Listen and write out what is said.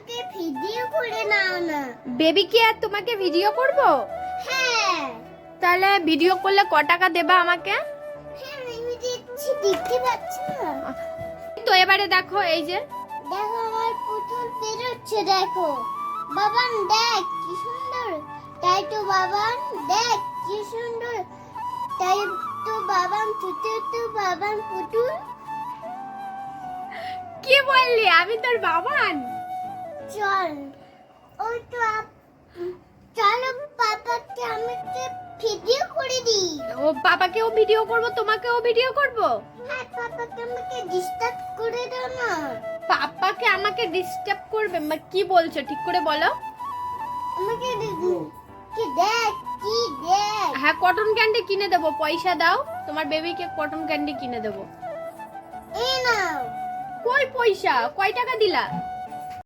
আমাকে ভিডিও করে নাও না। বেবি কি আর তোমাকে ভিডিও করব? হ্যাঁ। তাহলে ভিডিও করলে ক টাকা দেবা আমাকে? হ্যাঁ আমি দেখছি দেখতে পাচ্ছি? না তো এবারে দেখো এই যে। দেখো আমার পুতুল বেরোচ্ছে দেখো। বাবান দেখ কি সুন্দর। তাই তো বাবান দেখ কি সুন্দর। তাই তো বাবান পুতুল তো বাবান পুতুল। কি বললি? আমি তোর বাবান? চল। ওই তো চলো পাপাকে আমি ভিডিও করে দিই। ও পাপাকেও ভিডিও করব তোমাকেও ভিডিও করব? হ্যাঁ পাপাকে আমাকে ডিস্টার্ব করে দাও না। পাপাকে আমাকে ডিস্টার্ব করবে? মা কি বলছো? ঠিক করে বলো। আমাকে কি দেখ কি দেখ। হ্যাঁ কটন ক্যান্ডি কিনে দেবো পয়সা দাও। তোমার বেবিকে কটন ক্যান্ডি কিনে দেবো। এই নাও। কই পয়সা? কয় টাকা দিলা?